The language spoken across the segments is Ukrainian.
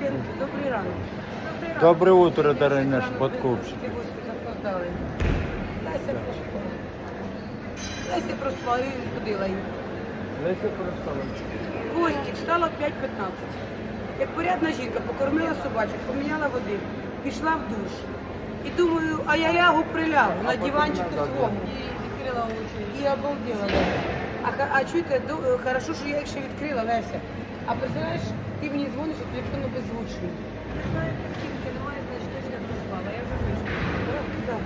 Добрий ранок. Доброе утро, дорогие наши подкупщики. Леся проспала. Леся проспала і ходила її. Леся проспала. Костік стало 5.15. Як порядна жінка, покормила собачок, поміняла води, пішла в душ. І думаю, а я лягу прилягу на диванчику своєму. І відкрила очі. І обалдела. Леся. А, ха- а чуєте, до- е, хорошо, що я їх ще відкрила, Леся. А представляєш, ти мені дзвониш, а телефон беззвучний. Немає картинки, немає, значить, точно проспала. Я вже вийшла.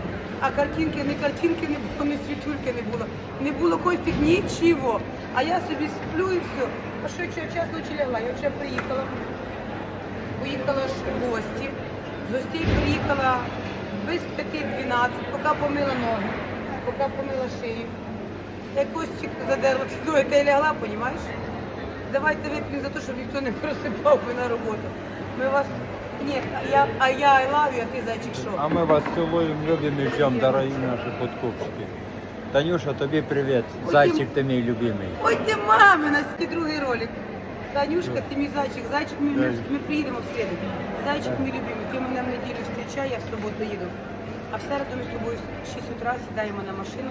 А картинки, не картинки не було, ні світульки не було. Не було Костік нічого. А я собі сплю і все. А що якщо я час ночі лягла? Я вже приїхала. Поїхала ж в гості. З гостей приїхала без 5-12, поки помила ноги, поки помила шию. Я Костік задерла й лягла, понімаєш? Давайте вип'ємо за те, щоб ніхто не просипав би на роботу. Ми вас. Ні, а я, а я I love you, а ти зайчик що? А мы вас целуем, любим и ждем, дорогие наши подкупщики. Танюша, тобі привет. Ой, Зайчик ти мій любимий. Ой, ти мами, на другий ролик. Танюшка, ти мій зайчик. Зайчик, ми, ми, ми приїдемо в середу. Зайчик мій любимий, ти мене в неділю зустрічай, я в суботу їду. А в середу ми з тобою в 6 утра сідаємо на машину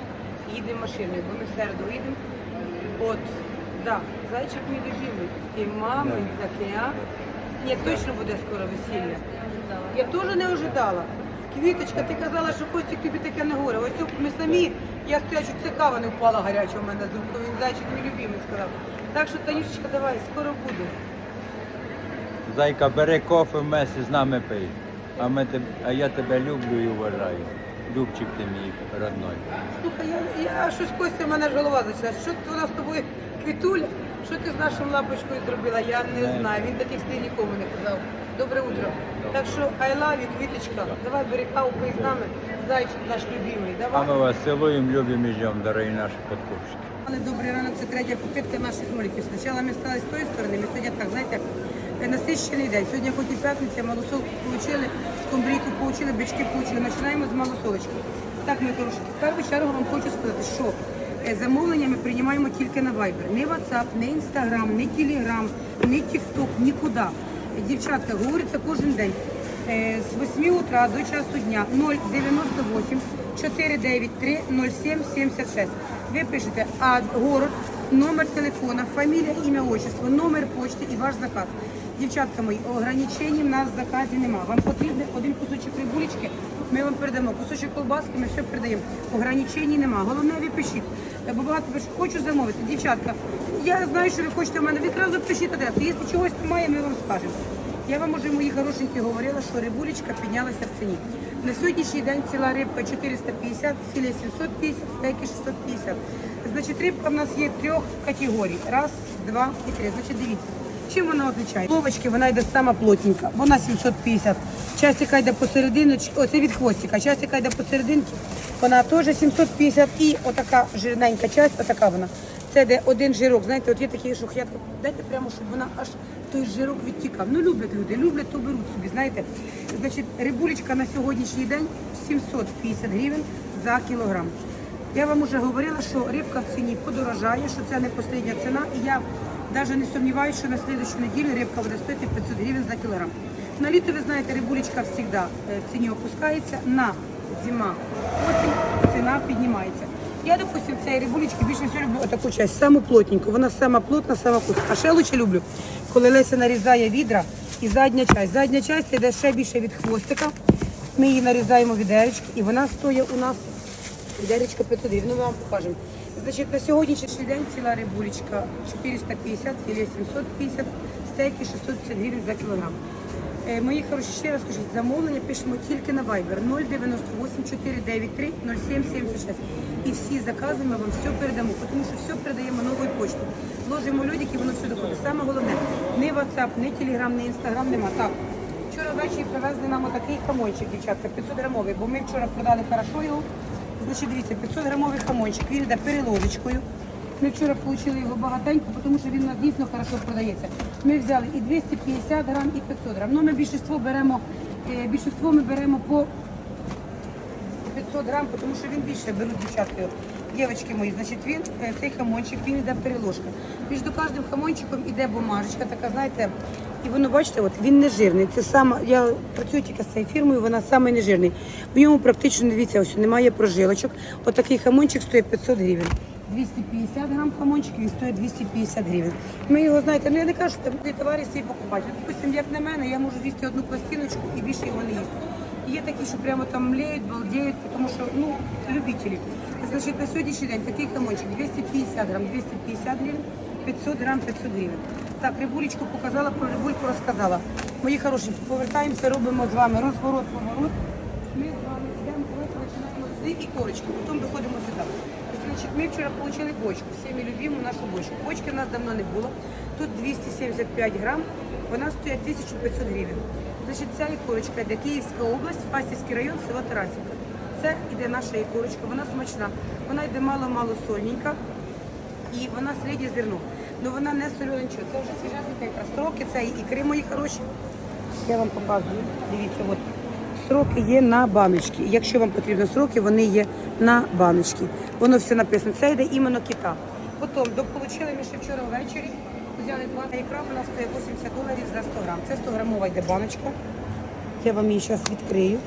і їдемо машиною, бо ми в середу їдемо. От, да, зайчик мій любимий. Ти мами, таке, а? Ні, точно буде скоро весілля. Я теж не ожидала. Квіточка, ти казала, що Костік тобі таке не говорить. Ось тут ми самі, я стою, що це кава не впала гаряча у мене з рук, він зайчик мій любимий сказав. Так що, Танюшечка, давай, скоро буде. Зайка, бери кофе вместе з нами пий. А, ми теб... а я тебе люблю і вважаю. Любчик ти мій родной. Слухай, я, я щось Костя, в мене ж голова зачала. Що вона з тобою квітуля? Що ти з нашою лапочкою зробила? Я не Не. знаю. Він таких слів нікому не казав. Добре утро. Так що I love you, квіточка. Давай бери пий з нами. Зайчик наш любимий. А Давай. ми вас целуем, любим і дорогі наші подкупщики. Але добрий ранок, це третя попитка наших роликів. Спочатку ми стали з тої сторони, ми сьогодні так, знаєте, насищений день. Сьогодні хоч і п'ятниця, малосолку получили, скумбрійку получили, бички получили. Починаємо з малосолочки. Так, ми трошки. В першу чергу вам хочу сказати, що е, замовлення ми приймаємо тільки на Viber. Не WhatsApp, не Instagram, не Telegram, не TikTok, нікуди. Е, Дівчатка, говориться кожен день. Е, З 8 утра до часу дня 098 493 07 76. Ви пишете а город, номер телефона, фамілія, ім'я, отчество, номер почти і ваш заказ. Дівчатка мої, ограничень в нас в заказі нема. Вам потрібен один кусочок рибулечки, ми вам передамо. Кусочок колбаски, ми все передаємо. Ограничень нема. Головне, ви пишіть. Бо багато пишуть, хочу замовити. Дівчатка, я знаю, що ви хочете в мене. Ви одразу пишіть адресу. Якщо чогось немає, ми вам скажемо. Я вам уже мої хорошенькі говорила, що рибулечка піднялася в ціні. На сьогоднішній день ціла рибка 450, філе 750, стейки 650. Значить, рибка в нас є трьох категорій. Раз, два і три. Значить, дивіться. Чим вона отличає? Ловочки вона йде сама плотненька, вона 750. Часть, яка йде посерединочці, оце від хвостика, часть, яка йде посерединці, вона теж 750 і отака жирненька часть, отака вона. Це де один жирок, знаєте, от є такі, хотять, дайте прямо, щоб вона аж той жирок відтікав. Ну люблять люди, люблять, то беруть собі, знаєте. Значить, рибулечка на сьогоднішній день 750 гривень за кілограм. Я вам вже говорила, що рибка в ціні подорожає, що це не остання ціна. І я навіть не сумніваюся, що на слідчу неділю рибка буде стоїти 500 гривень за кілограм. На літо, ви знаєте, рибулечка завжди е, в ціні опускається, на зима, осінь ціна піднімається. Я, допустим, цієї рибулечки більше всього люблю таку часть, саму плотненьку. Вона сама плотна, сама вкусна. А ще лучше люблю, коли Леся нарізає відра і задня часть. Задня часть йде ще більше від хвостика. Ми її нарізаємо відеречки, і вона стоїть у нас Відеречка 500 гривень, ну ми вам покажемо. Значить, на сьогоднішній день ціла рибулечка 450, філе 750, стейки 650 гривень за кілограм. Е, мої хороші, ще раз скажіть, замовлення пишемо тільки на Viber 098 493 0776. І всі закази ми вам все передамо, тому що все передаємо новою почтою. Ложимо людики, воно все доходить. Саме головне, не WhatsApp, не Telegram, не Instagram нема. Так, Вчора ввечері привезли нам отакий хамончик, дівчатка, 500 грамовий, бо ми вчора продали хорошо його. Значить, дивіться, 500 грамовий хамончик, він йде переложечкою. Ми вчора отримали його багатенько, тому що він дійсно хорошо продається. Ми взяли і 250 грам, і 500 грам. Ну, ми більшість беремо, е, більшість ми беремо по 500 грам, тому що він більше беруть дівчатки. Дівчатки мої, значить він, е, цей хамончик, він йде переложка. Між кожним хамончиком іде бумажечка, така, знаєте, і воно, бачите, от він не жирний. Це саме, я працюю тільки з цією фірмою, вона саме не жирний. В ньому практично, дивіться, ось немає прожилочок. Отакий хамончик стоїть 500 гривень. 250 грам хамончик, він стоїть 250 гривень. Ми його, знаєте, ну я не кажу, що там буде товари свій покупати. Допустим, як на мене, я можу з'їсти одну пластиночку і більше його не їсти. І Є такі, що прямо там млеють, балдеють, тому що ну, любителі. Значить, на сьогоднішній день такий хамончик 250 грам, 250 гривень, 500 грам, 500 гривень. Так, рибулечку показала, про рибульку розказала. Мої хороші, повертаємося, робимо з вами розворот, поворот. Ми з вами йдемо, починаємо з ікорочки, потім доходимо сюди. Значить, ми вчора отримали бочку, всі ми любимо нашу бочку. Бочки в нас давно не було. Тут 275 грам, вона стоїть 1500 гривень. Значить, ця ікорочка йде Київська область, Фастівський район, село Тарасівка. Це йде наша ікорочка, вона смачна. Вона йде мало-мало сольненька і вона середнє зерно. Ну вона не солена нічого. Це вже свіжасенька ікра. Строки це ікри мої хороші. Я вам показую. Дивіться, от сроки є на баночки. Якщо вам потрібно сроки, вони є на баночки. Воно все написано. Це йде іменно кита. Потім дополучили ми ще вчора ввечері. Взяли два ікра, вона стоїть 80 доларів за 100 грам. Це 100 грамова йде баночка. Я вам її зараз відкрию.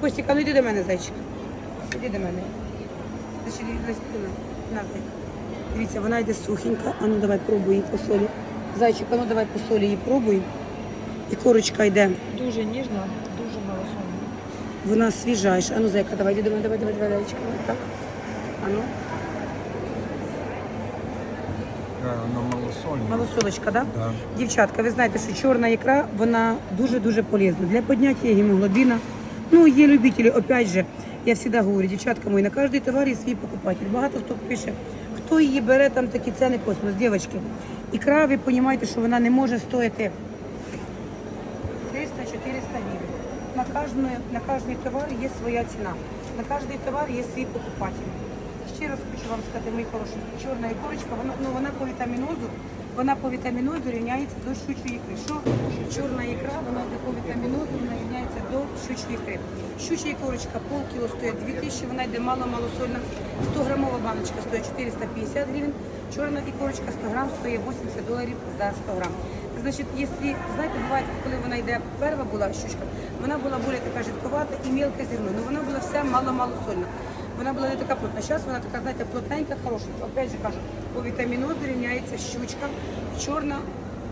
Костіка, ну йди до мене, зайчик. Іди до мене. Значить, на, зайка. Дивіться, вона йде сухенька. А ну давай пробуй її по солі. Зайчик, а ну давай по солі її пробуй. І корочка йде. Дуже ніжно, дуже малосольно. Вона свіжайша. А ну, зайка, давай, іди до мене, давай, давай, давай, зайчик. Так. А ну, Воно малосольне. малосолочка, да? Да. Дівчатка, ви знаєте, що чорна ікра, вона дуже-дуже полезна для підняття гемоглобіна. Ну, є любителі, опять же, я завжди говорю, дівчатка мої, на кожний товар є свій покупатель. Багато хто пише, хто її бере, там такі ціни космос. Дівчатки, ікра, ви розумієте, що вона не може стоїти 300-400 гривень. На кожний, на кожний товар є своя ціна. На кожний товар є свій покупатель. Ще раз хочу вам сказати, мої хороші, чорна ікорочка, вона, ну, вона по вітамінозу, вона по вітамінозу рівняється до щучої ікри. Що чорна ікра, вона по вітамінозу, вона рівняється до щучої ікри. Щуча ікорочка полкіло стоїть 2000, вона йде мало-малосольна. 100 грамова баночка стоїть 450 гривень, чорна ікорочка 100 грам стоїть 80 доларів за 100 грам. Значить, якщо, знаєте, буває, коли вона йде, перша була щучка, вона була більш така жидковата і мілке зерно, але вона була вся мало-малосольна. Вона була не така плотна. Зараз вона така, знаєте, плотненька, хорошенька. Опять же кажу, по вітамінозу рівняється щучка, чорна,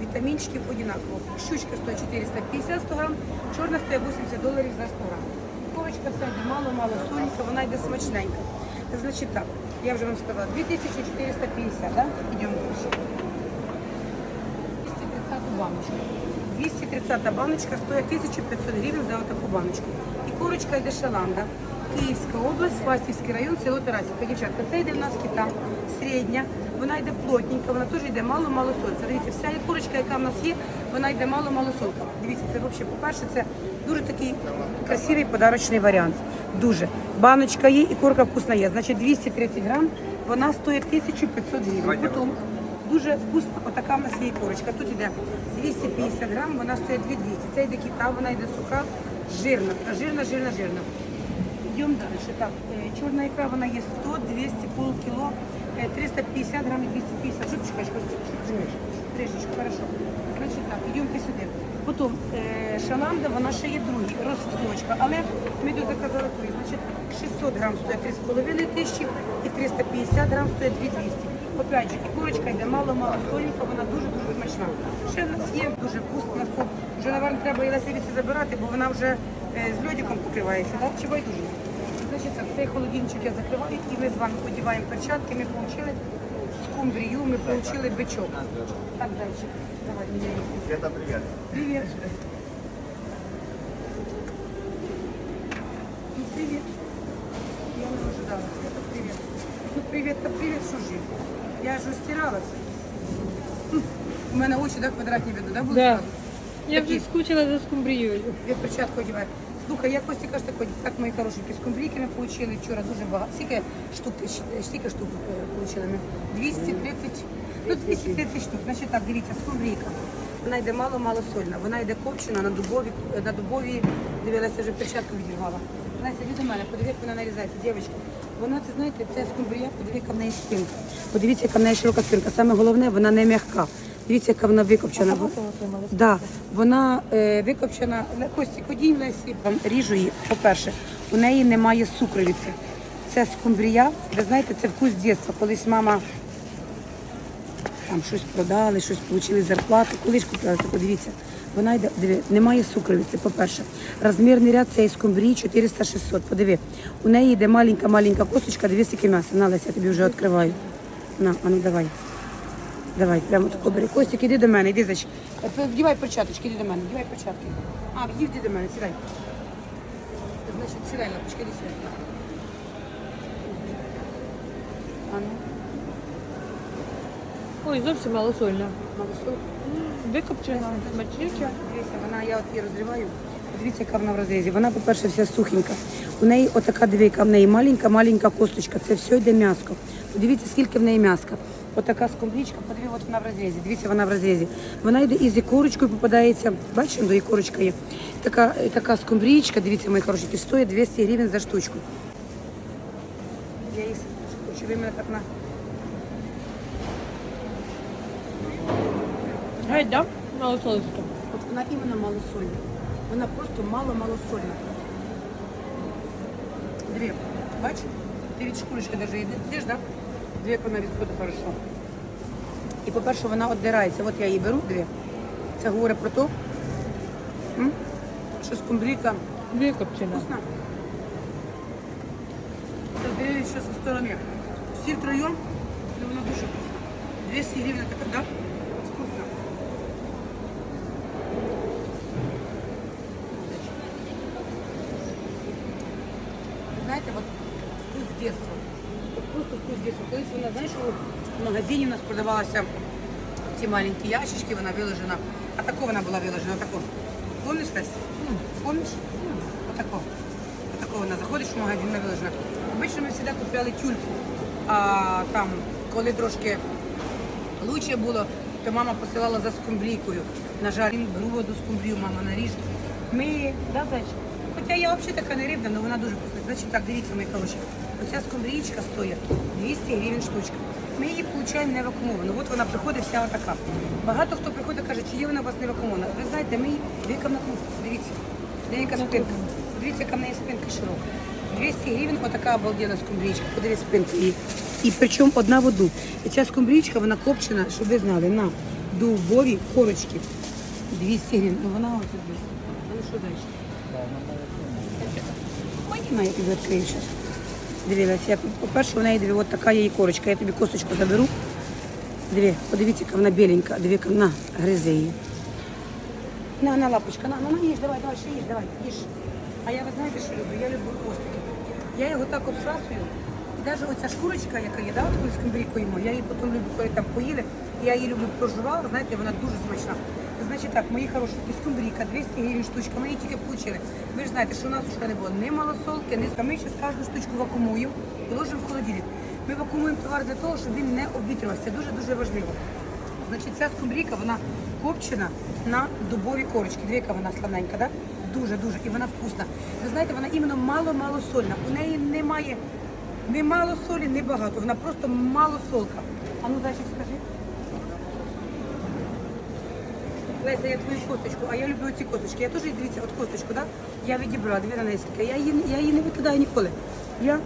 вітамінчиків одинаково. Щучка стоїть 450 100 грам, чорна стоїть 80 доларів за 100 грам. Корочка вся йде мало-мало сольненька, вона йде смачненька. Значить так, я вже вам сказала, 2450, да? Йдемо далі. 230 баночку. 230 баночка стоїть 1500 гривень за таку баночку. І корочка йде шаланда. Київська область, Фастівський район, село Тарасівка. Дівчатка, це йде в нас кита середня, вона йде плотненька, вона теж йде мало-мало солька. Дивіться, вся курочка, яка в нас є, вона йде мало-мало солька. Дивіться, це взагалі, по-перше, це дуже такий красивий подарочний варіант. Дуже. Баночка є і курка вкусна є. Значить, 230 грам, вона стоїть 1500 гривень. Потім Дуже вкусна, отака в нас є курочка. Тут йде 250 грам, вона стоїть 2200. Це йде кита, вона йде суха, жирна, жирна, жирна, жирна. Йдемо далі. Так, е, чорна ікра, вона є 100, 200, полкіло, е, 350 грам і 250. Жупчика, трішечку, хорошо. Значить так, йдемте сюди. Потім е, шаланда, вона ще є другий, розфасовочка. Але ми тут заказали курі. Значить, 600 грам стоїть 3,5 тисячі і 350 грам стоїть 2200. Опять же, і курочка йде мало-мало соленька, вона дуже-дуже смачна. Ще в нас є дуже вкусна. Вже, напевно, треба її Лесевіці забирати, бо вона вже е, з льодиком покривається, так? Чи байдуже? Цей холодильничок я закриваю, і ми з вами подіваємо перчатки. Ми отримали скумбрію, ми отримали бичок. Так, дальше. Давай, мені. Света, привет. Привет. Ну, привет. Я не ожидала. Это привет. Ну, привет, то привет, що ж? я? Я ж стиралась. У мене очі, так, квадратні видно, да, були Да. Я вже скучила за скумбрією. Я перчатку одягаю. Слухай, я Костя каже такой, так мої хорошенькі, скумбрійки ми отримали вчора дуже багато. Скільки штук, щ- скільки штук е, отримали ми? 230, ну 230 штук. Значить так, дивіться, скумбрійка. Вона йде мало-мало сольна. Вона йде копчена на дубові, на дубові, дивилася, вже перчатку відірвала. Іди до мене, подиви, як вона нарізається, дівчатка. Вона, це знаєте, це скумбрія, подиви, яка в неї спинка. Подивіться, яка в неї широка спинка. Саме головне, вона не м'яка. Дивіться, яка вона викопчена. Да, вона е, викопчена. Кості, ходінь, Лесі. Вам ріжу її. По-перше, у неї немає сукровиці. Це скумбрія. Ви знаєте, це вкус дитинства. Колись мама там щось продали, щось отримали зарплату. Коли ж купляли, так подивіться. Вона йде, диви, немає сукровиці, по-перше. Розмірний ряд цієї скумбрії 400-600. Подиви. У неї йде маленька-маленька косточка, дві стільки м'яса. На, Леся, я тобі вже відкриваю. На, а ну давай. Давай, прямо тако бери. Костик, іди до мене, іди зач. Е, Вдівай перчаточки, іди до мене, вдівай перчатки. А, іди до мене, сідай. Значить, сідай, лапочка, іди сюди. А ну, Ой, зовсім малосольна. малосол. Викопчена, смачнюча. Дивіться, вона, я от її розриваю. Дивіться, яка вона в розрізі. Вона, по-перше, вся сухенька. У неї отака двійка, в неї маленька-маленька косточка. Це все йде м'яско. Подивіться, скільки в неї м'яска. Отака скумбрічка, подиви, от вона в розрізі. Дивіться, вона в розрізі. Вона йде із ікорочкою, попадається. Бачите, до ікорочка є. Така, така скумбрічка, дивіться, мої хороші, стоїть 200 гривень за штучку. Я її хочу, ви мене так на... Геть, да? Малосолочка. От вона іменно малосольна. Вона просто мало-малосольна. Дві. Бач? Ти від шкурочки навіть йде. З'їш, да? Дві, вона відходить хорошо. І по-перше, вона віддирається. От я її беру, дві. Це говорить про то, що скумбрійка Викопчена. вкусна. Це дивіться, зі сторони. Всі втроєм, ну вона дуже вкусна. 200 гривень така, да? Вкусно. Ви знаєте, от вкус дитинства. От просто вкус дитинства. Колись вона, знаєш, у магазині у нас продавалася ці маленькі ящички, вона виложена. А тако вона була виложена, тако. Помниш, Лесь? Помниш? Отако. Отако вона заходиш в магазин, вона виложена. Обично ми завжди купляли тюльку. А там, коли трошки лучше було, то мама посилала за скумбрійкою. На жаль, беру воду скумбрію, мама наріже. Ми, да, зайчик? Хоча я взагалі така не рибна, але вона дуже вкусна. Значить так, дивіться, мої хороші. Оця скумбрієчка стоїть 200 гривень штучка. Ми її получаємо не вакуумовану. От вона приходить вся отака. Багато хто приходить каже, чи є вона у вас не вакуумована. Ви знаєте, ми її віка на кухні. Дивіться. Деяка спинка. Дивіться, яка в неї спинка широка. 200 гривень, отака обалденна скумбрічка. Подивись спинку її. І причому одна в одну. І ця скумбрічка, вона копчена, щоб ви знали, на дубові корочки. 200 гривень. Ну вона ось тут. Ну що далі? Ходімо, я тобі відкрию зараз. Дивилась, я, по-перше, у неї диві, от така її корочка. Я тобі косточку заберу. Диві, подивіться, яка вона біленька. Диві, яка вона гризе її. На, на, лапочка, на, на, на, їж, давай, давай, ще їж, давай, їж. А я, ви знаєте, що люблю? Я люблю хвостики. Я його так обсасую. І навіть оця шкурочка, яка є, да, от коли скумбрійку їмо, я її потім люблю, коли там поїли, я її люблю проживала, знаєте, вона дуже смачна. Значить так, мої хороші, скумбрійка, 200 гривень штучка, ми її тільки получили. Ви ж знаєте, що у нас вже не було ні малосолки, ні ми зараз кожну штучку вакуумуємо і ложимо в холодильник. Ми вакуумуємо товар для того, щоб він не обвітрювався. Це дуже-дуже важливо. Значить, ця скумбрійка, вона копчена на дубові корочки. Дві, яка вона славненька, да? Дуже-дуже. І вона вкусна. Ви знаєте, вона іменно мало-мало сольна. У неї немає ні мало солі, ні багато. Вона просто мало солка. А ну далі скажи. Леся, я твою косточку, а я люблю ці косточки. Я теж, дивіться, от косточку, да? Я відібрала, дві на неї. Я її, я її не викидаю ніколи. Я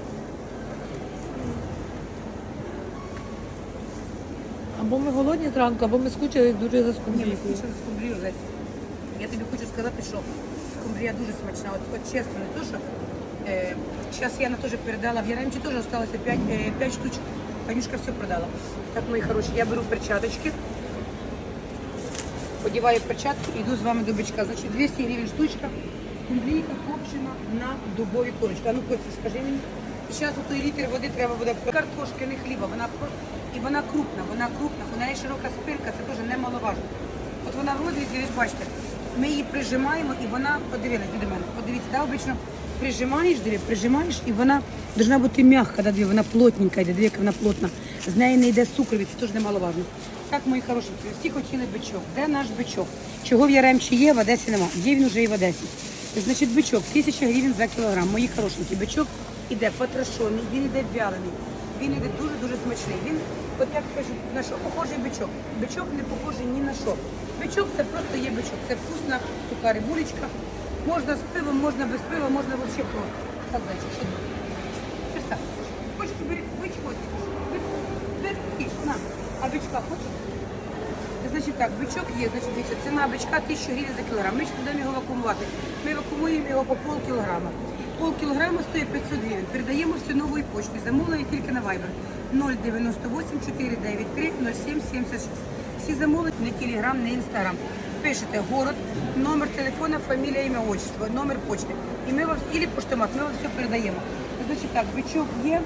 Або ми голодні зранку, або ми скучили дуже за Ні, ми скумбрійкою. скучили скумбрію, Лесь. Я тобі хочу сказати, що скумбрія дуже смачна. От, от чесно, не то, що е, зараз Яна теж передала, в Яремчі теж залишилося 5, е, 5 штучок. Танюшка все продала. Так, мої хороші, я беру перчаточки, одіваю перчатки і йду з вами до бичка. Значить, 200 гривень штучка, скумбрійка копчена на дубові корочки. А ну, Костя, скажи мені. Зараз той літр води треба буде картошки, не хліба. Вона і вона крупна, вона крупна, у неї широка спинка, це теж немаловажно. От вона в розрізі, ви бачите, ми її прижимаємо і вона, подивилась до мене, подивіться, да, обично прижимаєш, диви, прижимаєш, і вона повинна бути м'яка, да, вона плотненька йде, диви, яка вона плотна. З неї не йде цукрові, це теж немаловажно. Так, мої хороші, всі хотіли бичок. Де наш бичок? Чого в Яремчі є, в Одесі нема. Є він уже і в Одесі. Значить, бичок 1000 гривень за кілограм. Мої хорошенькі. Бичок іде потрошений, він іде вялений. Він іде дуже-дуже смачний. Він, от як кажуть, на що похожий бичок. Бичок не похожий ні на що. Бичок це просто є бичок. Це вкусна суха рибулечка. Можна з пивом, можна без пива, можна взагалі просто. Так. Хочеш, бери бичку, ось. Бери, бери, на. А бичка хочеш? Значить так, бичок є, значить дивіться, ціна бичка 1000 гривень за кілограм. Ми ж будемо його вакуумувати. Ми вакуумуємо його по пол кілограма. Пол кілограма стоїть 500 гривень. Передаємо всю новою почтою. Замовлення тільки на Viber 098 493 0776. Всі замовлення не телеграм, не інстаграм. Пишете город, номер телефона, фамілія, ім'я, отчество, номер почти. І ми вам, і поштомат, ми вам все передаємо. Значить так, бичок є,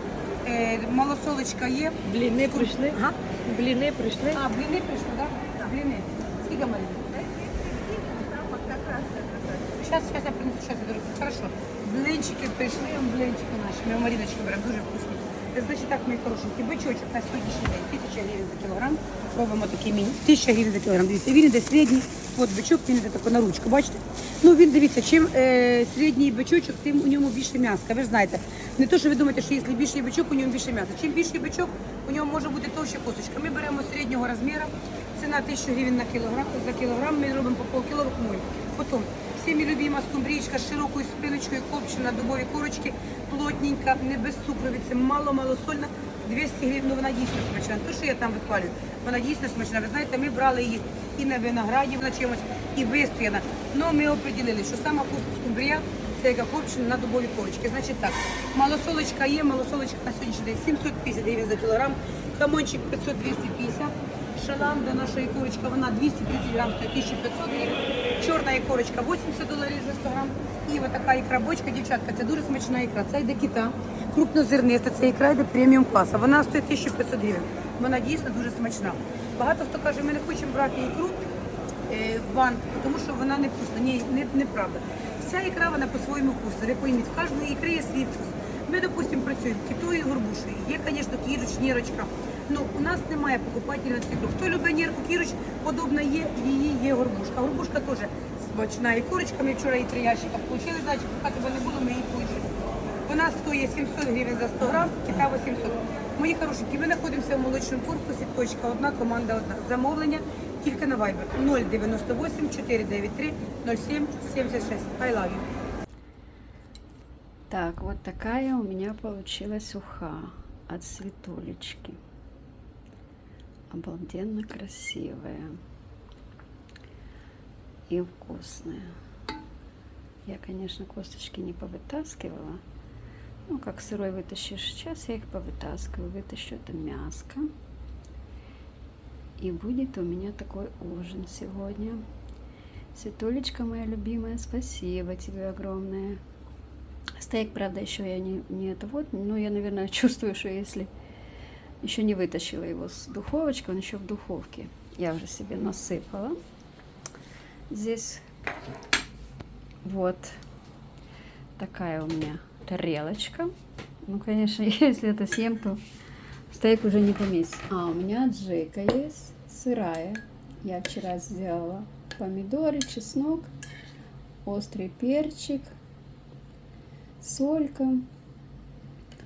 малосолочка є. Бліни прийшли. Ага. Бліни прийшли. А, блины пришли, да? Блины. Сколько маленьких? Сейчас, сейчас я принесу, сейчас я беру. Хорошо. Блинчики прийшли, блинчики наші. Ми Маріночки беремо, дуже вкусні. Це Значить так, мої хорошенькі, бичочок на сьогоднішній день 1000 гривень за кілограм. Робимо такий міні. 1000 гривень за кілограм. Дивіться, він іде середній. От бичок, він іде тако на ручку, бачите? Ну він дивіться, чим е, середній бичочок, тим у ньому більше м'яска. Ви ж знаєте. Не то, що ви думаєте, що якщо більший бичок, у ньому більше м'яса. Чим більший бичок, у ньому може бути товща косточка. Ми беремо середнього розміру, ціна 1000 гривень на кілограм. За кілограм ми робимо по полкіло вакуумуємо. Потім всіми любима скумбрічка з широкою спиночкою, копчена, дубові корочки, плотненька, не без сукровиці, мало-мало сольна. 200 гривень, ну вона дійсно смачна. Не То, що я там вихвалюю, вона дійсно смачна. Ви знаєте, ми брали її і на винограді, на чимось, і вистояна. Ну ми оприділили, що сама вкусна скумбрія це яка копчена на дубові корочки. Значить так, малосолочка є, малосолочка на сьогоднішній день 750 гривень за кілограм, хамончик 500-250. Шаланда наша ікорочка, вона 230 грам, стоїть 1500 гривень. Чорна ікорочка 80 доларів за 100 грам. І ось така ікра бочка, дівчатка, це дуже смачна ікра. Це йде кита, крупнозерниста, це ікра йде преміум класа. Вона стоїть 1500 гривень. Вона дійсно дуже смачна. Багато хто каже, ми не хочемо брати ікру е, в банк, тому що вона не вкусна. Ні, не, неправда. Вся ікра вона по-своєму вкусна. Ви пойміть, в кожної ікри є свій вкус. Ми, допустимо, працюємо китою і горбушею. Є, звісно, кіруч, нірочка. Ну, у нас немає покупателя цикру. Хто любить нірку, кіруч, подобна є, її є горбушка. Горбушка теж смачна. І курочка ми вчора її три ящика получили, значить, поки тебе не було, ми її получили. Вона стоїть 700 гривень за 100 грам, кита 800. Мої хорошенькі, ми знаходимося в молочному корпусі, точка одна, команда одна. Замовлення тільки на Viber 098 493 07 76. I love you. Так, вот такая у меня получилась уха от цветулечки. Обалденно красивая и вкусная. Я, конечно, косточки не повытаскивала. Ну, как сырой вытащишь сейчас, я их повытаскиваю, вытащу это мяско. И будет у меня такой ужин сегодня. Светулечка моя любимая, спасибо тебе огромное. Стейк, правда, еще я не, не это вот, но я, наверное, чувствую, что если еще не вытащила его с духовочки, он еще в духовке. Я уже себе насыпала. Здесь вот такая у меня тарелочка. Ну, конечно, если это съем, то стейк уже не поместится. А, у меня аджика есть, сырая. Я вчера сделала помидоры, чеснок, острый перчик, солька.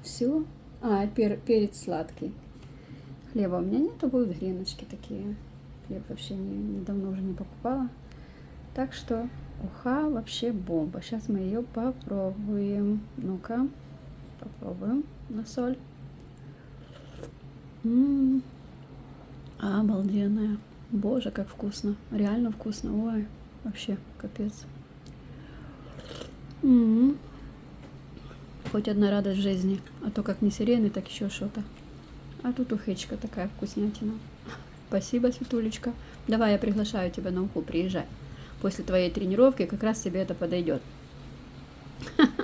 Все. А, пер- перец сладкий. Хлеба у меня нету, будут греночки такие. Хлеб вообще не, недавно уже не покупала. Так что уха вообще бомба. Сейчас мы ее попробуем. Ну-ка, попробуем на соль. М, Обалденная. Боже, как вкусно. Реально вкусно. Ой, вообще капец. М. Хоть одна радость жизни. А то как не сирены, так еще что-то. А тут ухечка такая вкуснятина. Спасибо, Светулечка. Давай я приглашаю тебя на уху, приезжай. После твоей тренировки как раз тебе это подойдет.